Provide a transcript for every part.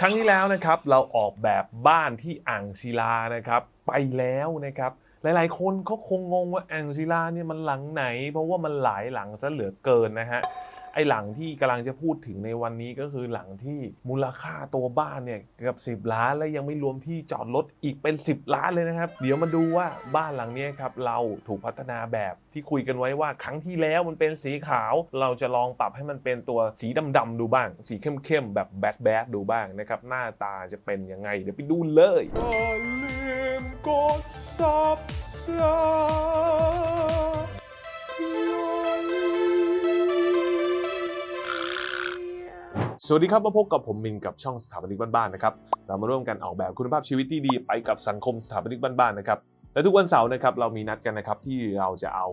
ครั้งที่แล้วนะครับเราออกแบบบ้านที่อ่างศิลานะครับไปแล้วนะครับหลายๆ คนเขาคงงงว่าอ่างศิลาเนี่ยมันหลังไหน เพราะว่ามันหลายหลังซะเหลือเกินนะฮะ ไอ้หลังที่กำลังจะพูดถึงในวันนี้ก็คือหลังที่มูลค่าตัวบ้านเนี่ยเกือบ 10 ล้านและยังไม่รวมที่จอดรถอีกเป็น 10 ล้านเลยนะครับ เดี๋ยวมาดูว่าบ้านหลังนี้ครับเราถูกพัฒนาแบบที่คุยกันไว้ว่าครั้งที่แล้วมันเป็นสีขาว เราจะลองปรับให้มันเป็นตัวสีดำๆดูบ้าง สีเข้มๆแบบแบดแบดดูบ้างนะครับหน้าตาจะเป็นยังไง เดี๋ยวไปดูเลยอย่าลืมกด subscribe สวัสดีครับมาพบกับผมมินกับช่องสถาปนิกบ้านๆนะครับเรามาร่วมกันออกแบบคุณภาพชีวิตที่ดีไปกับสังคมสถาปนิกบ้านๆนะครับและทุกวันเสาร์นะครับเรามีนัดกันนะครับที่เราจะเอา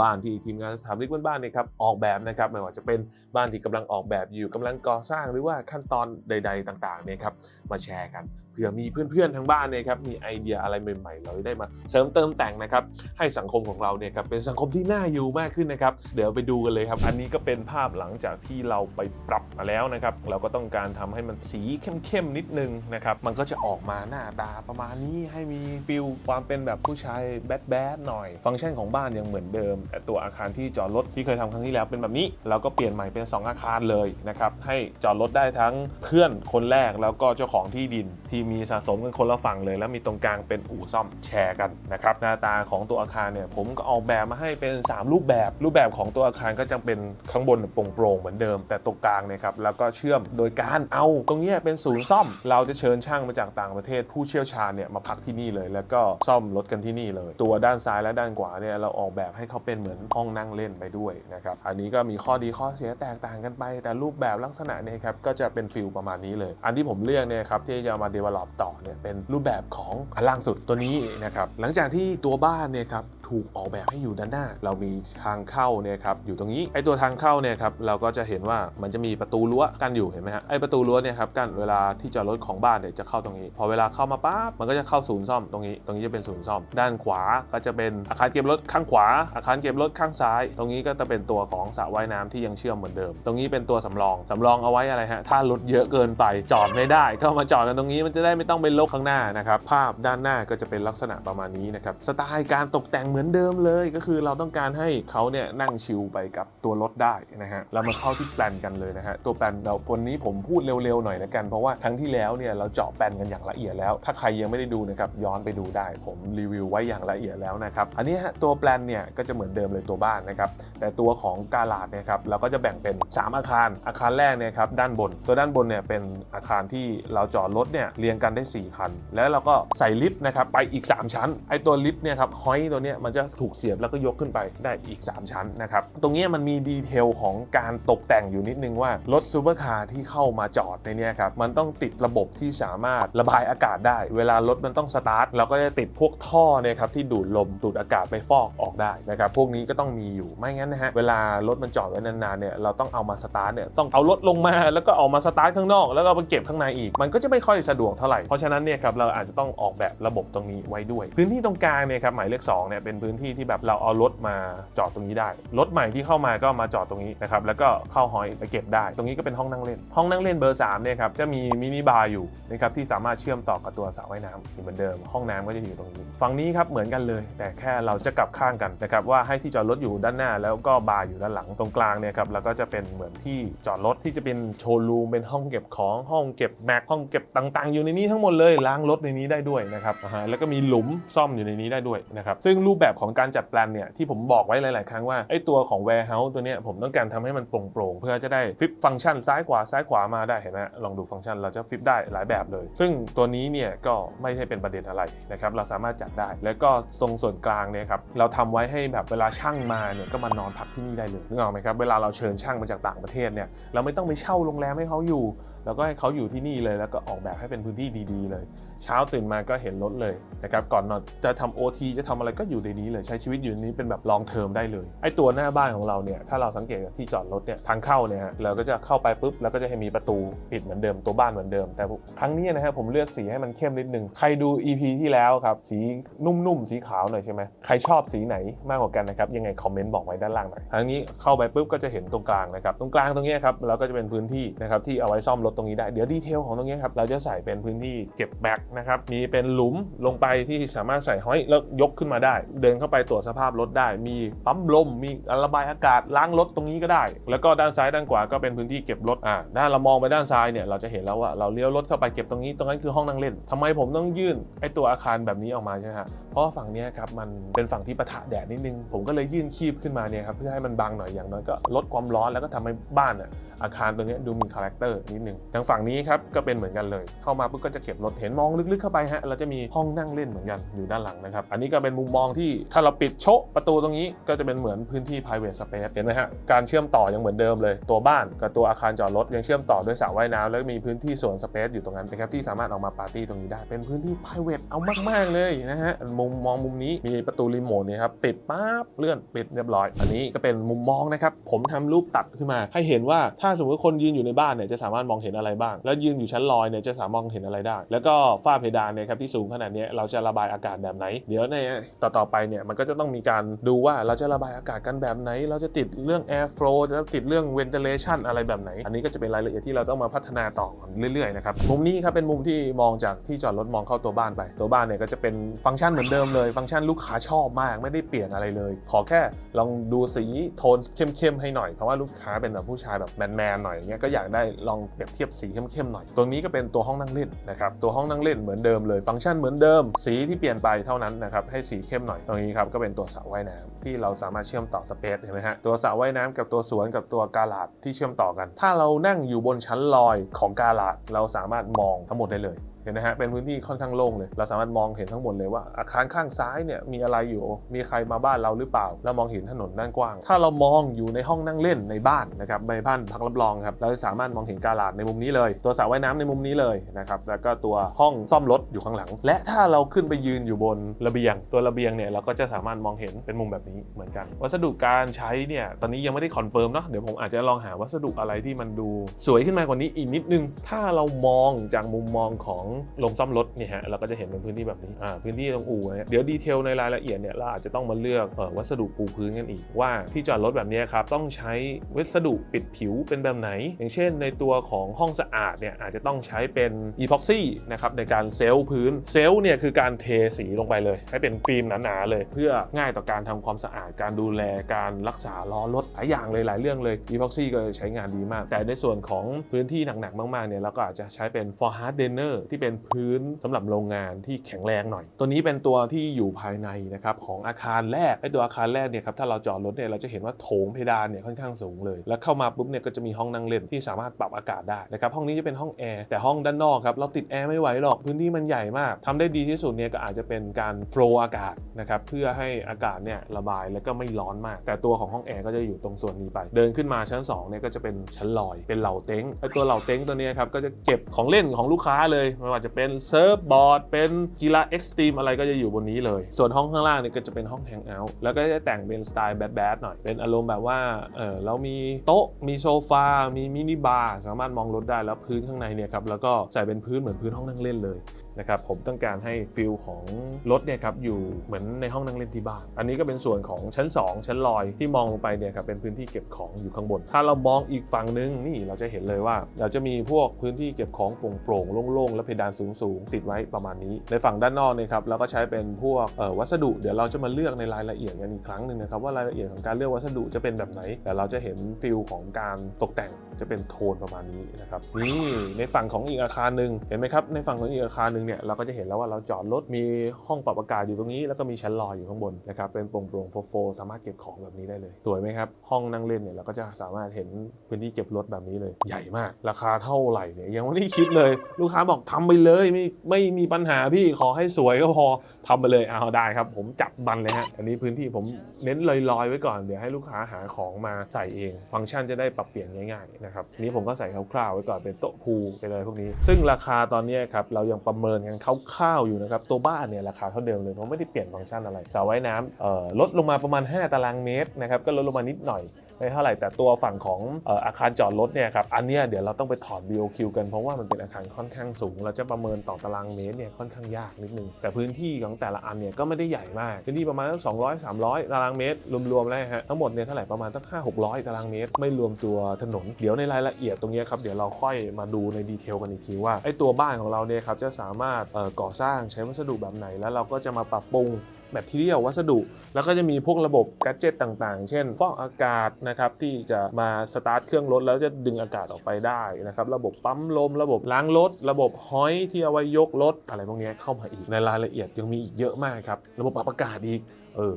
บ้านที่ทีมงานสถาปนิกบ้านๆเนี่ยครับออกแบบนะครับไม่ว่าจะเป็นบ้านที่กำลังออกแบบอยู่กำลังก่อสร้างหรือว่าขั้นตอนใด ๆ ต่างๆเนี่ยครับ มาแชร์กันเผื่อมีเพื่อนๆทางบ้านเนี่ยครับมีไอเดียอะไรใหม่ๆ เราได้มาเสริมเติมแต่งนะครับให้สังคมของเราเนี่ยครับเป็นสังคมที่น่าอยู่มากขึ้นนะครับ เดี๋ยวไปดูกันเลยครับ อันนี้ก็เป็นภาพหลังจากที่เราไปปรับมาแล้วนะครับ เราก็ต้องการทำให้มันสีเข้มๆนิดนึงนะครับมันก็จะออกมาหน้าตาประมาณนี้ให้มีฟิลความเป็นแบบผู้ชายแบดแบดหน่อย ฟังก์ชันของบ้านยังเหมือนเดิม แต่ตัวอาคารที่จอดรถที่เคยทำครั้งที่แล้วเป็นแบบนี้เราก็เปลี่ยนใหม่เป็น 2 อาคารเลยนะครับให้จอดรถได้ทั้งเพื่อนคนแรกแล้วก็เจ้าของที่ดิน ที่มีสะสมกันคนละฝั่งเลย แล้วมีตรงกลางเป็นอู่ซ่อมแชร์กันนะครับหน้าตาของตัวอาคารเนี่ยผมก็ออกแบบมาให้เป็น 3 รูปแบบ รูปแบบของตัวอาคารก็จะเป็นข้างบนโปร่งๆเหมือนเดิม แต่ตรงกลางเนี่ยครับแล้วก็เชื่อมโดยการเอาตรงนี้เป็นศูนย์ซ่อม เราจะเชิญช่างมาจากต่างประเทศ ผู้เชี่ยวชาญเนี่ยมาพักที่นี่เลย แล้วก็ซ่อมรถกันที่นี่เลย ตัวด้านซ้ายและด้านขวาเนี่ยเราออกแบบให้เขาเป็นเหมือนห้องนั่งเล่นไปด้วยนะครับอันนี้ก็มีข้อดีข้อเสียแตกต่างกันไป แต่รูปแบบลักษณะเนี่ยครับก็จะเป็นฟิลประมาณนี้เลย อันที่ผมเลือกเนี่ยครับที่จะมา develop ต่อเนี่ยเป็นรูปแบบของอันล่างสุดตัวนี้นะครับหลังจากที่ตัวบ้านเนี่ยครับถูกออกแบบให้อยู่ด้านหน้า เรามีทางเข้าเนี่ยครับอยู่ตรงนี้ไอตัวทางเข้าเนี่ยครับเราก็จะเห็นว่ามันจะมีประตูรั้วกั้นอยู่เห็นไหมฮะไอประตูรั้วเนี่ยครับกั้นเวลาที่จอดรถของบ้านเนี่ยจะเข้าตรงนี้ พอเวลาเข้ามาปั๊บมันก็จะเข้าศูนย์ซ่อมตรงนี้ ตรงนี้จะเป็นศูนย์ซ่อม ด้านขวาก็จะเป็นอาคารเก็บรถข้างขวา อาคารเก็บรถข้างซ้าย ตรงนี้ก็จะเป็นตัวของสระว่ายน้ำที่ยังเชื่อมเหมือนเดิม ตรงนี้เป็นตัวสำรองสำรองเอาไว้อะไรฮะถ้ารถเยอะเกินไปจอดไม่ได้ก็มาจอดกันตรงนี้มันจะได้ไม่ต้องไปลกข้างหน้านะครับ ภาพด้านหน้าก็จะเป็นลักษณะประมาณนี้นะครับ สไตล์การตกแต่งเหมือนเดิมเลยก็คือเราต้องการให้เขาเนี่ยนั่งชิลไปกับตัวรถได้นะฮะเรามาเข้าที่แปลนกันเลยนะฮะตัวแปลนเราวันนี้ผมพูดเร็วๆหน่อยนะกันเพราะว่าครั้งที่แล้วเนี่ยเราเจาะแปลนกันอย่างละเอียดแล้ว ถ้าใครยังไม่ได้ดูนะครับย้อนไปดูได้ ผมรีวิวไว้อย่างละเอียดแล้วนะครับอันนี้ฮะตัวแปลนเนี่ยก็จะเหมือนเดิมเลยตัวบ้านนะครับแต่ตัวของกาลาดเนี่ยครับเราก็จะแบ่งเป็น 3 อาคารอาคารแรกเนี่ยครับด้านบน ตัวด้านบนเนี่ยเป็นอาคารที่เราจอดรถเนี่ยเรียงกันได้ 4 คัน แล้วเราก็ใส่ลิฟต์นะครับไปอีก 3 ชั้น ไอตัวลิฟต์เนี่ยครับห้อยตัวเนี้ยมันจะถูกเสียบแล้วก็ยกขึ้นไปได้อีก 3 ชั้นนะครับ ตรงเนี้ยมันมีดีเทลของการตกแต่งอยู่นิดนึงว่ารถซูเปอร์คาร์ที่เข้ามาจอดในเนี้ยครับมันต้องติดระบบที่สามารถระบายอากาศได้ เวลารถมันต้องสตาร์ทเราก็จะติดพวกท่อเนี่ยครับที่ดูดลมดูดอากาศไปฟอกออกได้นะครับพวกนี้ก็ต้องมีอยู่ไม่งั้นนะฮะเวลารถมันจอดไว้นานๆเนี่ยเราต้องเอามาสตาร์ทเนี่ยต้องเอารถลงมาแล้วก็เอามาสตาร์ทข้างนอก แล้วก็เอาไปเก็บข้างในอีกมันก็จะไม่ค่อยสะดวกเท่าไหร่ เพราะฉะนั้นเนี่ยครับเราอาจจะต้องออกแบบระบบตรงนี้ไว้ด้วย พื้นที่ตรงกลางเนี่ยครับหมายเลข2เนี่ยเป็นพื้นที่ที่แบบเราเอารถมาจอดตรงนี้ได้ รถใหม่ที่เข้ามาก็มาจอดตรงนี้นะครับแล้วก็เข้าหอยไปเก็บได้ ตรงนี้ก็เป็นห้องนั่งเล่น ห้องนั่งเล่นเบอร์3เนี่ยครับจะมีมินิบาร์อยู่นะครับที่สามารถเชื่อมต่อกับตัวสระว่ายน้ำอยู่เหมือนเดิม ห้องน้ำก็จะอยู่ตรงนี้ ฝั่งนี้ครับเหมือนกันเลย แต่แค่เราจะกลับข้างกันนะครับว่าให้ที่จอดรถอยู่ด้านหน้า แล้วก็บาร์อยู่ด้านหลังตรงกลางเนี่ยครับแล้วก็จะเป็นเหมือนที่จอดรถที่จะเป็นโชว์รูมเป็นห้องเก็บของห้องเก็บแม็กห้องเก็บต่างๆ อยู่ในนี้ทั้งหมดเลยล้างรถในนี้ได้ด้วยนะครับแล้วก็มีหลุมซ่อมอยู่ในนี้ได้ด้วยนะครับซึ่งรูปแบบของการจัดแปลนเนี่ยที่ผมบอกไว้หลาย ๆ ครั้งว่าไอ้ตัวของ warehouse ตัวเนี้ยผมต้องการทำให้มันโปร่งๆเพื่อจะได้ฟิปฟังก์ชันซ้ายขวาซ้ายขวามาได้เห็นไหมลองดูฟังก์ชันเราจะฟิปได้หลายแบบเลย ซึ่งตัวนี้เนี่ยก็ไม่ใช่เป็นประเด็นอะไรนะครับเราสามารถจัดได้ แล้วก็ตรงส่วนกลางเนี่ยครับเราทำไว้ให้แบบเวลาช่างมาเนี่ยก็มานอนพักที่นี่ได้เลยนึกออกไหมครับเวลาเราเชิญช่างมาจากต่างประเทศเนี่ยเราไม่ต้องไปเช่าโรงแรมให้เขาอยู่ แล้วก็ให้เขาอยู่ที่นี่เลยแล้วก็ออกแบบให้เป็นพื้นที่ดีๆเลย เช้าตื่นมาก็เห็นรถเลยนะครับก่อนนอนจะทำ OT จะทำอะไรก็อยู่ในนี้เลยใช้ชีวิตอยู่ในนี้เป็นแบบลองเทอมได้เลยไอ้ตัวหน้าบ้านของเราเนี่ยถ้าเราสังเกตที่จอดรถเนี่ยทางเข้าเนี่ยฮะเราก็จะเข้าไปปุ๊บแล้วก็จะให้มีประตูปิดเหมือนเดิมตัวบ้านเหมือนเดิม แต่ครั้งนี้นะฮะผมเลือกสีให้มันเข้มนิดนึงใครดู EP ที่แล้วครับสีนุ่มๆสีขาวหน่อยใช่ไหมใครชอบสีไหนมากกว่ากันนะครับยังไงคอมเมนต์บอกไว้ด้านล่างหน่อยทางนี้เข้าไปปุ๊บก็จะเห็นตรงกลางนะครับตรงกลางตรงเนี้ยครับเราก็จะเป็นพื้นที่นะครับที่เอาไว้ซ่อมรถตรงนี้ได้เดี๋ยวดีเทลของตรงนี้ครับเราจะใส่เป็นพื้นที่เก็บแบ็กนะครับมีเป็นหลุมลงไปที่สามารถใส่ห้อยแล้วยกขึ้นมาได้ เดินเข้าไปตรวจสภาพรถได้ มีปั๊มลม มีระบายอากาศล้างรถตรงนี้ก็ได้ แล้วก็ด้านซ้ายด้านขวาก็เป็นพื้นที่เก็บรถอ่าด้านเรามองไปด้านซ้ายเนี่ยเราจะเห็นแล้วว่าเราเลี้ยวรถเข้าไปเก็บตรงนี้ตรงนั้นคือห้องนั่งเล่นทำไมผมต้องยื่นไอตัวอาคารแบบนี้ออกมาใช่ไหมฮะเพราะฝั่งนี้ครับมันเป็นฝั่งที่ปะทะแดดนิดนึง ผมก็เลยยื่นคีบขึ้นมาเนี่ยครับเพื่อให้มันบังหน่อยอย่างน้อยก็ลดความร้อนแล้วก็ทำให้บ้านอะอาคารตัวนี้ดูมีคาแรคเตอร์นิดนึงทางฝั่งนี้ครับก็เป็นเหมือนกันเลยเข้ามาปุ๊บก็จะเก็บรถเห็นมองลึกๆเข้าไปฮะเราจะมีห้องนั่งเล่นเหมือนกันอยู่ด้านหลังนะครับ อันนี้ก็เป็นมุมมองที่ถ้าเราปิดโชะประตูตรงนี้ก็จะเป็นเหมือนพื้นที่ private space เห็นไหมฮะการเชื่อมต่อยังเหมือนเดิมเลย ตัวบ้านกับตัวอาคารจอดรถยังเชื่อมต่อด้วยสระว่ายน้ำแล้วมีพื้นที่สวนสเปซอยู่ตรงนั้นนะครับที่สามารถออกมาปาร์ตี้ตรงนี้ได้เป็นพื้นที่ private เอามากๆเลยนะฮะมุมมองมุมนี้มีประตูรีโมทเนี่ยครับปิดปั๊บเลื่อนปิดเรียบร้อย อันนี้ก็เป็นมุมมองนะครับผมทำรูปตัดขึ้นมา ให้เห็นว่าถ้าสมมติคนยืนอยู่ในบ้านเนี่ยจะสามารถมองเห็นอะไรบ้าง แล้วยืนอยู่ชั้นลอยเนี่ยจะสามารถมองเห็นอะไรได้ แล้วก็ฝาเพดานเนี่ยครับที่สูงขนาดนี้เราจะระบายอากาศแบบไหน เดี๋ยวในต่อๆไปเนี่ยมันก็จะต้องมีการดูว่าเราจะระบายอากาศกันแบบไหน เราจะติดเรื่อง air flow จะติดเรื่อง ventilation อะไรแบบไหน อันนี้ก็จะเป็นรายละเอียดที่เราต้องมาพัฒนาต่อเรื่อยๆนะครับมุมนี้ครับเป็นมุมที่มองจากที่จอดรถมองเข้าตัวบ้านไป ตัวบ้านเนี่ยก็จะเป็นฟังก์ชันเหมือนเดิมเลย ฟังก์ชันลูกค้าชอบมากไม่ได้เปลี่ยนอะไรเลย ขอแค่ลองดูสีโทนเข้มๆให้หน่อยเพราะว่าลูกค้าเป็นแบบผู้ชายแบบแมนๆหน่อยอย่างเงี้ยก็อยากได้ลองเปรียบเทียบสีเข้มๆหน่อย ตรงนี้ก็เป็นตัวห้องนั่งเล่นนะครับตัวห้องนั่งเล่นเหมือนเดิมเลยฟังก์ชันเหมือนเดิม สีที่เปลี่ยนไปเท่านั้นนะครับให้สีเข้มหน่อยตรงนี้ครับก็เป็นตัวสระว่ายน้ำที่เราสามารถเชื่อมต่อสเปซเห็นไหมฮะตัวสระว่ายน้ำกับตัวสวนกับตัวกาลาดที่เชื่อมต่อกัน ถ้าเรานั่งอยู่บนชั้นลอยของกาลาดเราสามารถมองทั้งหมดได้เลย เห็นนะฮะเป็นพื้นที่ค่อนข้างโล่งเลย เราสามารถมองเห็นทั้งหมดเลยว่าอาคารข้างซ้ายเนี่ยมีอะไรอยู่ มีใครมาบ้านเราหรือเปล่าแล้วมองเห็นถนนด้านกว้าง ถ้าเรามองอยู่ในห้องนั่งเล่นในบ้านนะครับในบ้านพักรับรองครับ เราจะสามารถมองเห็นกาลาดในมุมนี้เลย ตัวสระว่ายน้ำในมุมนี้เลยนะครับ แล้วก็ตัวห้องซ่อมรถอยู่ข้างหลัง และถ้าเราขึ้นไปยืนอยู่บนระเบียง ตัวระเบียงเนี่ยเราก็จะสามารถมองเห็นเป็นมุมแบบนี้เหมือนกัน วัสดุการใช้เนี่ยตอนนี้ยังไม่ได้คอนเฟิร์มเนาะ เดี๋ยวผมอาจจะลองหาวัสดุอะไรที่มันดู สวยขึ้นมากว่านี้อีกนิดนึง ถ้าเรามองจากมุมมองของโรงซ่อมรถเนี่ยฮะเราก็จะเห็นเป็นพื้นที่แบบนี้อ่าพื้นที่ตรงอู่เนี่ยเดี๋ยวดีเทลในรายละเอียดเนี่ยเราอาจจะต้องมาเลือกออวัสดุปูพื้นกันอีกว่าที่จอดรถแบบนี้ครับต้องใช้วัสดุปิดผิวเป็นแบบไหน อย่างเช่น ในตัวของห้องสะอาดเนี่ยอาจจะต้องใช้เป็นอีพ็อกซี่นะครับในการเซลล์พื้นเซลล์เนี่ยคือการเทสีลงไปเลย ให้เป็นฟิล์มหนาๆเลย เพื่อง่ายต่อการทำความสะอาดการดูแลการรักษาล้อรถหลายอย่างเลยหลายเรื่องเลยอีพ็อกซี่ก็ใช้งานดีมาก แต่ในส่วนของพื้นที่หนักๆมากๆเนี่ยเราก็อาจจะใช้เป็น for hard liner ที่เป็นพื้นสำหรับโรงงานที่แข็งแรงหน่อย ตัวนี้เป็นตัวที่อยู่ภายในนะครับของอาคารแรกไอ้ตัวอาคารแรกเนี่ยครับถ้าเราจอดรถเนี่ยเราจะเห็นว่าโถงเพดานเนี่ยค่อนข้างสูงเลย แล้วเข้ามาปุ๊บเนี่ยก็จะมีห้องนั่งเล่นที่สามารถปรับอากาศได้นะครับห้องนี้จะเป็นห้องแอร์แต่ห้องด้านนอกครับเราติดแอร์ไม่ไหวหรอกพื้นที่มันใหญ่มากทำได้ดีที่สุดเนี่ยก็อาจจะเป็นการโฟลอากาศนะครับเพื่อให้อากาศเนี่ยระบายแล้วก็ไม่ร้อนมาก แต่ตัวของห้องแอร์ก็จะอยู่ตรงส่วนนี้ไป เดินขึ้นมาชั้น2เนี่ยก็จะเป็นชั้นลอยเป็นเหล่าเต็งไอ้ตัวเหล่าเต็งตัวนี้ครับก็จะเก็บของเล่นของลูกค้าเลยไม่ว่าจะเป็นเซิร์ฟบอร์ดเป็นกีฬาเอ็กซ์ตรีมอะไรก็จะอยู่บนนี้เลย ส่วนห้องข้างล่างนี่ก็จะเป็นห้องแฮงเอาท์แล้วก็จะแต่งเป็นสไตล์แบดๆหน่อย เป็นอารมณ์แบบว่าเออเรามีโต๊ะมีโซฟา มีมินิบาร์สามารถมองรถได้แล้วพื้นข้างในเนี่ยครับแล้วก็ใส่เป็นพื้นเหมือนพื้นห้องนั่งเล่นเลยนะครับผมต้องการให้ฟิลของรถเนี่ยครับอยู่เหมือนในห้องนั่งเล่นที่บ้านอันนี้ก็เป็นส่วนของชั้น 2 ชั้นลอยที่มองลงไปเนี่ยครับเป็นพื้นที่เก็บของอยู่ข้างบน ถ้าเรามองอีกฝั่งนึงนี่เราจะเห็นเลยว่า เราจะมีพวกพื้นที่เก็บของโปร่งๆโล่งๆ และเพดานสูงๆติดไว้ประมาณนี้ ในฝั่งด้านนอกเนี่ยครับเราก็ใช้เป็นพวกวัสดุเดี๋ยวเราจะมาเลือกในรายละเอียดกันอีกครั้งหนึ่งนะครับว่ารายละเอียดของการเลือกวัสดุจะเป็นแบบไหน แต่เราจะเห็นฟิลของการตกแต่งจะเป็นโทนประมาณนี้นะครับนี่ในฝั่งของอีกอาคารหนึ่งเห็นไหมครับในฝั่งของอีกอาคารหนึ่งเนี่ยเราก็จะเห็นแล้วว่าเราจอดรถมีห้องปรับอากาศอยู่ตรงนี้แล้วก็มีชั้นลอยอยู่ข้างบนนะครับเป็นโปร่งโปร่งโฟโฟสามารถเก็บของแบบนี้ได้เลยสวยไหมครับห้องนั่งเล่นเนี่ยเราก็จะสามารถเห็นพื้นที่เก็บรถแบบนี้เลย ใหญ่มาก ราคาเท่าไหร่เนี่ยยังไม่ได้คิดเลย ลูกค้าบอกทำไปเลยไม่ไม่มีปัญหาพี่ขอให้สวยก็พอทำไปเลยเอาได้ครับ ผมจับบันเลยฮะอันนี้พื้นที่ผมเน้นลอยๆ ไว้ก่อนเดี๋ยวให้ลูกค้าหาของมาใส่เอง ฟังก์ชันจะได้ปรับเปลี่ยนง่ายๆนะครับอันนี้ผมก็ใส่คร่าวๆไว้ก่อนเป็นโต๊ะพูลไปเลยพวกนี้ ซึ่งราคาตอนนี้ครับเรายังประเมินกันคร่าวๆอยู่นะครับตัวบ้านเนี่ยราคาเท่าเดิมเลยเพราะไม่ได้เปลี่ยนฟังก์ชันอะไรสระว่ายน้ำเอ่อลดลงมาประมาณ 5 ตารางเมตรนะครับก็ลดลงมานิดหน่อยไม่เท่าไหร่แต่ตัวฝั่งของอออาคารจอดรถเนี่ยครับอันเนี้ยเดี๋ยวเราต้องไปถอด BOQ กันเพราะว่ามันเป็นอาคารค่อนข้างสูง เราจะประเมินต่อตารางเมตรเนี่ยค่อนข้างยากนิดนึงแต่พื้นที่ของแต่ละอันเนี่ยก็ไม่ได้ใหญ่มากพื้นที่ประมาณสัก200 300 ตารางเมตร รวมๆแล้วฮะทั้งหมดเนี่ยเท่าไหร่ประมาณสัก5 600 ตารางเมตร ไม่รวมตัวถนน เดี๋ยวในรายละเอียดตรงนี้ครับเดี๋ยวเราค่อยมาดูในดีเทลกันอีกทีว่าไอ้ตัวบ้านของเราเนี่ยครับจะสามารถก่อสร้างใช้วัสดุแบบไหนแล้วเราก็จะมาปรับปรุง แมทเทียลวัสดุ แล้วก็จะมีพวกระบบแกดเจตต่างๆ เช่นฟอกอากาศนะครับที่จะมาสตาร์ทเครื่องรถแล้วจะดึงอากาศออกไปได้นะครับระบบปั๊มลม ระบบล้างรถ ระบบฮอยที่เอาไว้ยกรถอะไรพวกนี้เข้ามาอีกในรายละเอียดยังมีอีกเยอะมากครับระบบปรับอากาศอีกเออ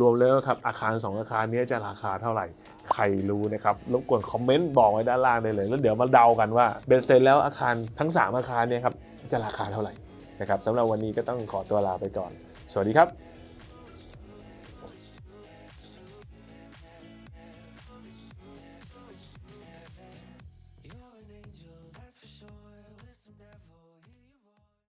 รวมๆแล้วครับอาคาร 2 อาคารนี้จะราคาเท่าไหร่ ใครรู้นะครับรบกวนคอมเมนต์บอกไว้ด้านล่างได้เลย แล้วเดี๋ยวมาเดากันว่าเบนเซ็นแล้วอาคารทั้ง 3 อาคารเนี่ยครับจะราคาเท่าไหร่นะครับสำหรับวันนี้ก็ต้องขอตัวลาไปก่อน สวัสดีครับ